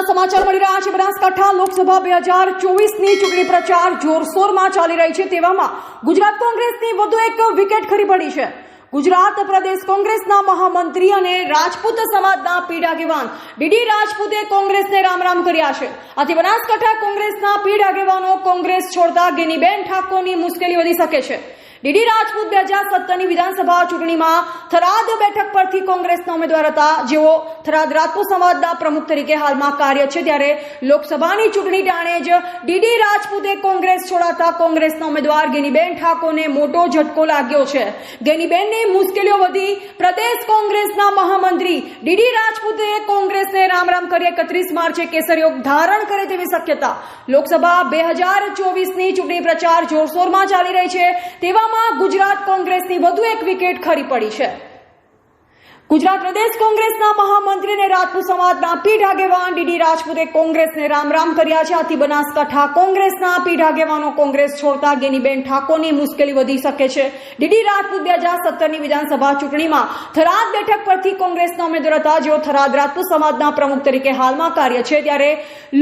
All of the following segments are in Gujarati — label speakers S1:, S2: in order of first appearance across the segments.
S1: મહત્વના સમાચાર મળી રહ્યા છે. બનાસકાંઠા લોકસભા બે હજાર ચોવીસની ચૂંટણી પ્રચાર જોરશોરમાં ચાલી રહી છે. તેવામાં ગુજરાત કોંગ્રેસની વધુ એક વિકેટ ખરી પડી છે. ગુજરાત પ્રદેશ કોંગ્રેસના મહામંત્રી અને રાજપૂત સમાજના પીઢ આગેવાન ડીડી રાજપૂતે કોંગ્રેસને રામ રામ કર્યા છે. આથી બનાસકાંઠા કોંગ્રેસના પીઢ આગેવાનો કોંગ્રેસ છોડતા ગિનીબેન ઠાકોરની મુશ્કેલી વધી શકે છે. ડીડી રાજપૂત બે હજાર સત્તરની વિધાનસભા ચૂંટણીમાં થરાદ બેઠક પરથી કોંગ્રેસના ઉમેદવાર હતા. જેઓ થરાદ રાજપૂત સમાજના પ્રમુખ તરીકે હાલમાં કાર્ય છે. ત્યારે લોકસભાની ચૂંટણી ટાણે જ ડીડી રાજપૂતે કોંગ્રેસ છોડાતા કોંગ્રેસના ઉમેદવાર ગેનીબેન ઠાકોરને મોટો ઝટકો લાગ્યો છે. ગેનીબેનની મુશ્કેલીઓ વધી પ્રદેશ કોંગ્રેસના મહામંત્રી ડીડી રાજપૂતે કોંગ્રેસને રામ રામ કરી એકત્રીસ માર્ચે કેસરયોગ ધારણ કરે તેવી શક્યતા. લોકસભા બે હજાર ચોવીસની ચૂંટણી પ્રચાર જોરશોરમાં ચાલી રહી છે. ગુજરાત કોંગ્રેસની વધુ એક વિકેટ ખરી પડી છે. ગુજરાત પ્રદેશ કોંગ્રેસના મહામંત્રી અને રાજપૂત સમાજના પીઢ આગેવાન ડીડી રાજપૂતે કોંગ્રેસને રામ રામ કર્યા છે. આથી બનાસકાંઠા કોંગ્રેસના પીઢ આગેવાનો કોંગ્રેસ છોડતા ગેનીબેન ઠાકોરની મુશ્કેલી વધી શકે છે. ડીડી રાજપૂત બે હજાર સત્તરની વિધાનસભા ચૂંટણીમાં થરાદ બેઠક પરથી કોંગ્રેસના ઉમેદવાર હતા. જેઓ થરાદ રાજપૂત સમાજના પ્રમુખ તરીકે હાલમાં કાર્ય છે. ત્યારે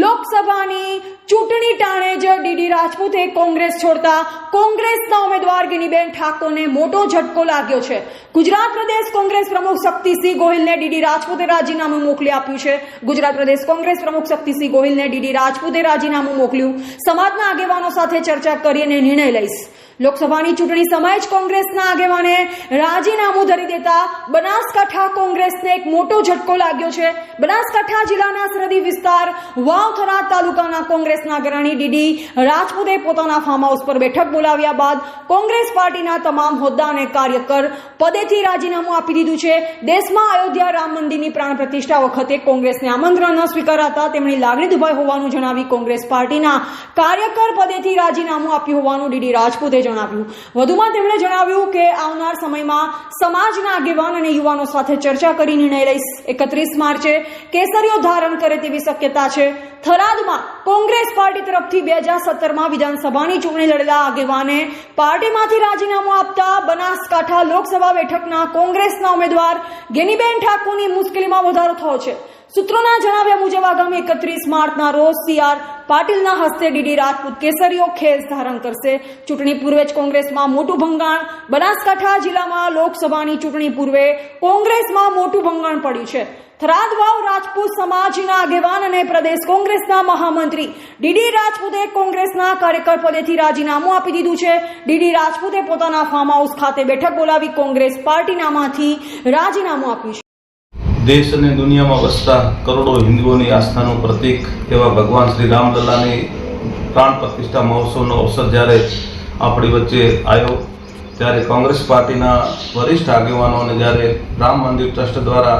S1: લોકસભાની ચૂંટણી ટાણે જ ડીડી રાજપૂતે કોંગ્રેસ છોડતા કોંગ્રેસના ઉમેદવાર ગિનીબેન ઠાકોરને મોટો ઝટકો લાગ્યો છે. ગુજરાત પ્રદેશ કોંગ્રેસ પ્રમુખ શક્તિસિંહ ગોહિલને ડીડી રાજપૂતે રાજીનામું મોકલી આપ્યું છે. ગુજરાત પ્રદેશ કોંગ્રેસ પ્રમુખ શક્તિસિંહ ગોહિલને ડીડી રાજપૂતે રાજીનામું મોકલ્યું. સમાજના આગેવાનો સાથે ચર્ચા કરી અને નિર્ણય લઈશ. લોકસભાની ચૂંટણી સમયે જ કોંગ્રેસના આગેવાને રાજીનામું ધરી દેતા બનાસકાંઠા કોંગ્રેસને એક મોટો ઝટકો લાગ્યો છે. બનાસકાંઠા જિલ્લાના સરહદી વિસ્તાર વાવથરા તાલુકાના કોંગ્રેસના અગ્રણી ડીડી રાજપૂતે પોતાના ફાર્મ હાઉસ પર બેઠક બોલાવ્યા બાદ કોંગ્રેસ પાર્ટીના તમામ હોદ્દા અને કાર્યકર પદેથી રાજીનામું આપી દીધું છે. દેશમાં અયોધ્યા રામ મંદિરની પ્રાણ પ્રતિષ્ઠા વખતે કોંગ્રેસને આમંત્રણ ન સ્વીકારાતા તેમની લાગણી દુભાઈ હોવાનું જણાવી કોંગ્રેસ પાર્ટીના કાર્યકર પદેથી રાજીનામું આપ્યું હોવાનું ડીડી રાજપૂતે જણાવ્યું. વધુમાં તેમણે જણાવ્યું કે આવનાર સમયમાં સમાજના આગેવાન અને યુવાનો સાથે ચર્ચા કરી નિર્ણય લઈશ. એકત્રીસ માર્ચે કેસરીઓ ધારણ કરે તેવી શક્યતા છે. થરાદમાં કોંગ્રેસ પાર્ટી તરફથી બે હજાર સત્તરમાં વિધાનસભાની ચૂંટણી લડેલા આગેવાને પાર્ટીમાંથી રાજીનામું આપતા બનાસકાંઠા લોકસભા બેઠકના કોંગ્રેસના ઉમેદવાર ગેનીબેન ઠાકોરની મુશ્કેલીમાં વધારો થયો છે. સૂત્રોના જણાવ્યા મુજબ આગામી એકત્રીસ માર્ચના રોજ સીઆર પાટીલના હસ્તે ડીડી રાજપૂત કેસરીઓ ખેસ ધારણ કરશે. ચૂંટણી પૂર્વે જ કોંગ્રેસમાં મોટું ભંગાણ. બનાસકાંઠા જિલ્લામાં લોકસભાની ચૂંટણી પૂર્વે કોંગ્રેસમાં મોટું ભંગાણ પડ્યું છે. થરાદ વાવ રાજપૂત સમાજના આગેવાન અને પ્રદેશ કોંગ્રેસના મહામંત્રી ડીડી રાજપૂતે કોંગ્રેસના કાર્યકર પદેથી રાજીનામું આપી દીધું છે. ડીડી રાજપૂતે પોતાના ફાર્મ હાઉસ ખાતે બેઠક બોલાવી કોંગ્રેસ પાર્ટીનામાંથી રાજીનામું આપ્યું છે.
S2: દેશ અને દુનિયામાં વસતા કરોડો હિન્દુઓની આસ્થાનું પ્રતીક એવા ભગવાન શ્રી રામલલ્લાની પ્રાણ પ્રતિષ્ઠા મહોત્સવનો અવસર જ્યારે આપણી વચ્ચે આવ્યો, ત્યારે કોંગ્રેસ પાર્ટીના વરિષ્ઠ આગેવાનોને જ્યારે રામ મંદિર ટ્રસ્ટ દ્વારા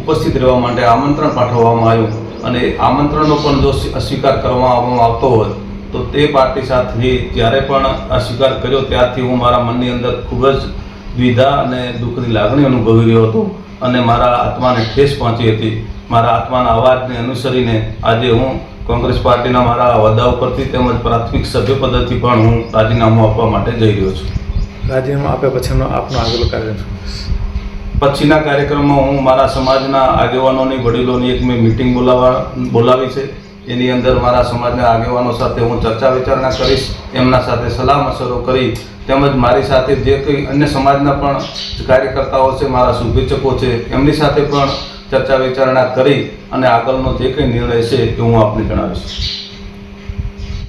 S2: ઉપસ્થિત રહેવા માટે આમંત્રણ પાઠવવામાં આવ્યું અને આમંત્રણનો પણ જો અસ્વીકાર કરવામાં આવતો હોય, તો તે પાર્ટી સાથે જ્યારે પણ અસ્વીકાર કર્યો, ત્યારથી હું મારા મનની અંદર ખૂબ જ દ્વિધા અને દુઃખની લાગણી અનુભવી રહ્યો હતો. અને મારા આત્માને ઠેસ પહોંચી હતી. મારા આત્માના અવાજને અનુસરીને આજે હું કોંગ્રેસ પાર્ટીના મારા હોદ્દા ઉપરથી તેમજ પ્રાથમિક સભ્ય પદથી પણ હું રાજીનામું આપવા માટે જઈ રહ્યો છું.
S3: રાજીનામું આપ્યા પછીનો આપનો આગળ કાર્યક્રમ?
S2: પછીના કાર્યક્રમમાં હું મારા સમાજના આગેવાનોની વડીલોની એક મેં મિટિંગ બોલાવવા બોલાવી છે. એની અંદર મારા સમાજના આગેવાનો સાથે હું ચર્ચા વિચારણા કરીશ, એમના સાથે સલાહ મશરો કરી, તેમજ મારી સાથે જે કંઈ અન્ય સમાજના પણ કાર્યકર્તાઓ છે, મારા શુભેચ્છકો છે, એમની સાથે પણ ચર્ચા વિચારણા કરી અને આગળનો જે કંઈ નિર્ણય છે એ હું આપને જણાવીશ.